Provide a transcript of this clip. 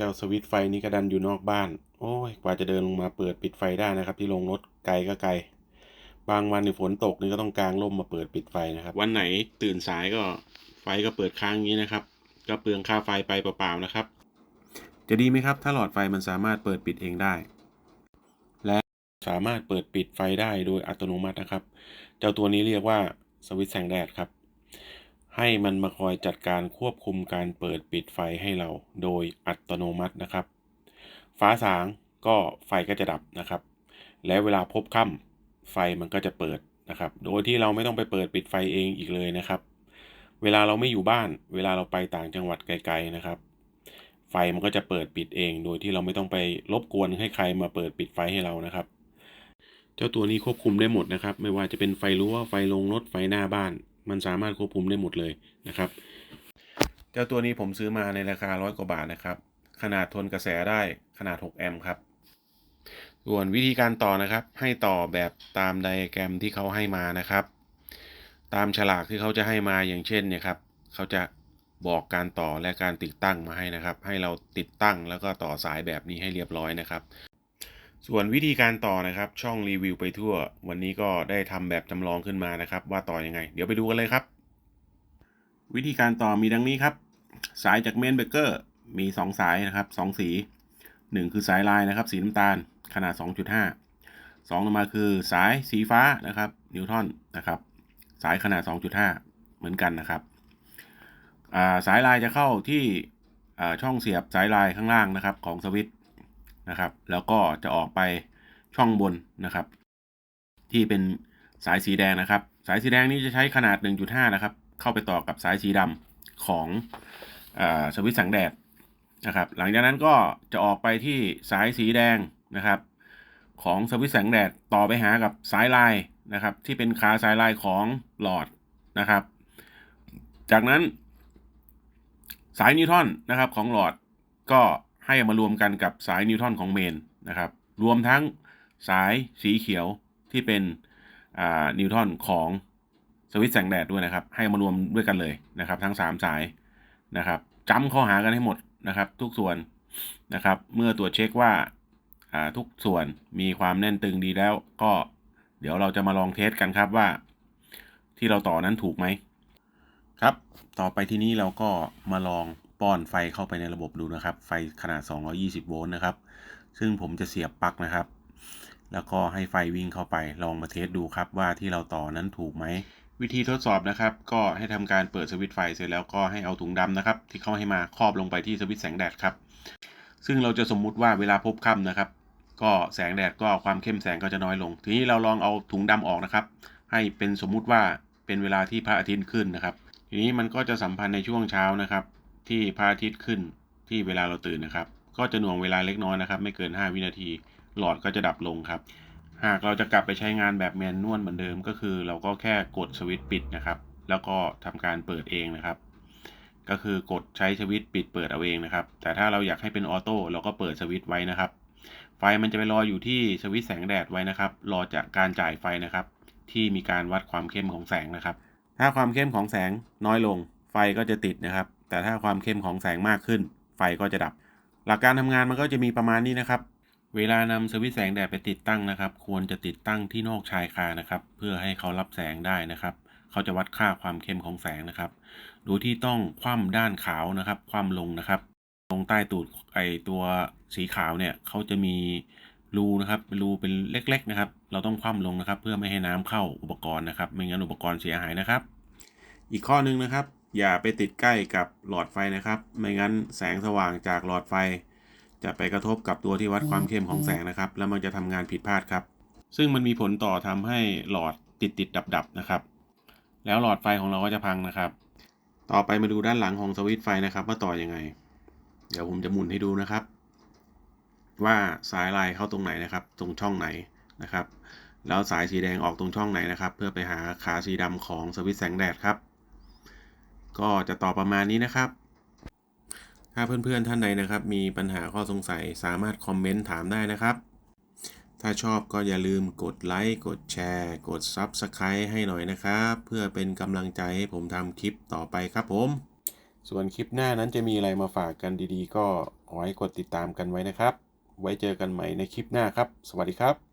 เจ้าสวิตช์ไฟนี้ก็ดันอยู่นอกบ้าน โอ้ย กว่าจะเดินลงมาเปิดปิดไฟได้นะครับ ที่ลงรถไกลก็ไกล บางวันนี่ฝนตกนี่ก็ต้องกางร่มมาเปิดปิดไฟนะครับ วันไหนตื่นสายก็ไฟก็เปิดค้างอย่างนี้นะครับ ก็เปลืองค่าไฟไปเปล่าๆนะครับ จะดีไหมครับ ถ้าหลอดไฟมันสามารถเปิดปิดเองได้ และสามารถเปิดปิดไฟได้โดยอัตโนมัตินะครับ เจ้าตัวนี้เรียกว่าสวิตช์แสงแดดครับ ให้มันมาคอยจัดการควบคุมการเปิดปิดไฟให้เราโดยอัตโนมัตินะครับ ฟ้าสางก็ไฟก็จะดับนะครับ และเวลาพบค่ำไฟมันก็จะเปิดนะครับ โดยที่เราไม่ต้องไปเปิดปิดไฟเองอีกเลยนะครับ เวลาเราไม่อยู่บ้าน เวลาเราไปต่างจังหวัดไกล ๆนะครับ ไฟมันก็จะเปิดปิดเอง โดยที่เราไม่ต้องไปรบกวนให้ใครมาเปิดปิดไฟให้เรานะครับ เจ้าตัวนี้ควบคุมได้หมดนะครับ ไม่ว่าจะเป็นไฟรั้วไฟลงรถไฟหน้าบ้าน มันสามารถควบคุมได้หมดเลยนะครับ เจ้าตัวนี้ผมซื้อมาในราคาร้อยกว่าบาทนะครับ ขนาดทนกระแสได้ขนาด 6 แอมป์ครับ ส่วนวิธีการต่อนะครับ ให้ต่อแบบตามไดอะแกรมที่เขาให้มานะครับ ตามฉลากที่เขาจะให้มาอย่างเช่นเนี่ยครับเขาจะบอกการต่อและการติดตั้งมาให้นะครับ ให้เราติดตั้งแล้วก็ต่อสายแบบนี้ให้เรียบร้อยนะครับ ส่วนวิธีการต่อนะครับ ช่องรีวิวไปทั่ว วันนี้ก็ได้ทำแบบจำลองขึ้นมานะครับ ว่าต่อยังไง เดี๋ยวไปดูกันเลยครับ วิธีการต่อมีดังนี้ครับ สายจากเมนเบเกอร์มี 2 สายนะครับ 2 สี 1 คือสายลายนะครับ สีน้ำตาลขนาด 2.5 2ต่อมาคือสายสีฟ้านะครับ นิวทอนนะครับ สายขนาด 2.5 เหมือนกันนะครับาสายลายจะเข้าที่ช่องเสียบสายลายข้างล่างนะครับ ของสวิตช์ นะครับ แล้วก็จะออกไปช่องบนนะครับ ที่เป็นสายสีแดงนะครับ สายสีแดงนี้จะใช้ขนาด 1.5 นะครับ เข้าไปต่อกับสายสีดำของอสวิตช์แสงแดดนะครับ หลังจากนั้นก็จะออกไปที่สายสีแดงนะครับ ของสวิตช์แสงแดดต่อไปหากับสายลายนะครับ ที่เป็นขาสายลายของหลอดนะครับ จากนั้นสายนิวทรอนนะครับของหลอดก็ ให้มารวมกันกับสายนิวทรอนของเมนนะครับ รวมทั้งสายสีเขียวที่เป็นนิวทรอนของสวิตช์แสงแดดด้วยนะครับ ให้มารวมด้วยกันเลยนะครับ ทั้ง 3 สายนะครับจำข้อหากันให้หมดนะครับ ทุกส่วนนะครับ เมื่อตรวจเช็คว่าอ่าทุกส่วนมีความแน่นตึงดีแล้ว ก็เดี๋ยวเราจะมาลองเทสกันครับว่า ที่เราต่อนั้นถูกไหมครับ ต่อไปที่นี้เราก็มาลอง ป้อนไฟเข้าไปในระบบดูนะครับ ไฟขนาด 220 โวลต์นะครับ ซึ่งผมจะเสียบปลั๊กนะครับ แล้วก็ให้ไฟวิ่งเข้าไป ลองมาเทสดูครับว่าที่เราต่อนั้นถูกไหม วิธีทดสอบนะครับ ก็ให้ทำการเปิดสวิตช์ไฟเสร็จแล้วก็ให้เอาถุงดำนะครับ ที่เขาให้มาครอบลงไปที่สวิตช์แสงแดดครับ ซึ่งเราจะสมมุติว่าเวลาพบค่ำนะครับ ก็แสงแดดก็ความเข้มแสงก็จะน้อยลง ทีนี้เราลองเอาถุงดำออกนะครับ ให้เป็นสมมุติว่าเป็นเวลาที่พระอาทิตย์ขึ้นนะครับ ทีนี้มันก็จะสัมพันธ์ในช่วงเช้านะครับ ที่พระอาทิตย์ขึ้นที่เวลาเราตื่นนะครับ ก็จะหน่วงเวลาเล็กน้อยนะครับ ไม่เกิน 5 วินาที หลอดก็จะดับลงครับ หากเราจะกลับไปใช้งานแบบแมนนวลเหมือนเดิม ก็คือเราก็แค่กดสวิตช์ปิดนะครับ แล้วก็ทำการเปิดเองนะครับ ก็คือกดใช้สวิตช์ปิดเปิดเอาเองนะครับ แต่ถ้าเราอยากให้เป็นออโต้เราก็เปิดสวิตช์ไว้นะครับ ไฟมันจะไปรออยู่ที่สวิตช์แสงแดดไว้นะครับ รอจากการจ่ายไฟนะครับ ที่มีการวัดความเข้มของแสงนะครับ ถ้าความเข้มของแสงน้อยลงไฟก็จะติดนะครับ แต่ถ้าความเข้มของแสงมากขึ้น ไฟก็จะดับ หลักการทำงานมันก็จะมีประมาณนี้นะครับ เวลานำสวิตช์แสงแดดไปติดตั้งนะครับ ควรจะติดตั้งที่นอกชายคานะครับ เพื่อให้เขารับแสงได้นะครับ เขาจะวัดค่าความเข้มของแสงนะครับ โดยที่ต้องคว่ำด้านขาวนะครับ คว่ำลงนะครับ ตรงใต้ตูดไอตัวสีขาวเนี่ยเขาจะมีรูนะครับรูเป็นเล็ก ๆนะครับ เราต้องคว่ำลงนะครับ เพื่อไม่ให้น้ำเข้าอุปกรณ์นะครับ ไม่งั้นอุปกรณ์เสียหายนะครับ อีกข้อหนึงนะครับ อย่าไปติดใกล้กับหลอดไฟนะครับ ไม่งั้นแสงสว่างจากหลอดไฟ จะไปกระทบกับตัวที่วัดความเข้มของแสงนะครับ แล้วมันจะทำงานผิดพลาดครับ ซึ่งมันมีผลต่อทำให้หลอดติดติดดับดับนะครับ แล้วหลอดไฟของเราก็จะพังนะครับ ต่อไปมาดูด้านหลังของสวิตช์ไฟนะครับ ว่าต่อยังไง เดี๋ยวผมจะหมุนให้ดูนะครับ ว่าสายลายเข้าตรงไหนนะครับ ตรงช่องไหนนะครับ แล้วสายสีแดงออกตรงช่องไหนนะครับ เพื่อไปหาขาสีดำของสวิตช์แสงแดดครับ ก็จะตอบประมาณนี้นะครับ ถ้าเพื่อนๆท่านใดนะครับ มีปัญหาข้อสงสัยสามารถคอมเมนต์ถามได้นะครับ ถ้าชอบก็อย่าลืมกดไลค์กดแชร์ กด Subscribe ให้หน่อยนะครับ เพื่อเป็นกำลังใจให้ผมทำคลิปต่อไปครับผม ส่วนคลิปหน้านั้นจะมีอะไรมาฝากกันดีๆ ก็ขอให้กดติดตามกันไว้นะครับ ไว้เจอกันใหม่ในคลิปหน้าครับ สวัสดีครับ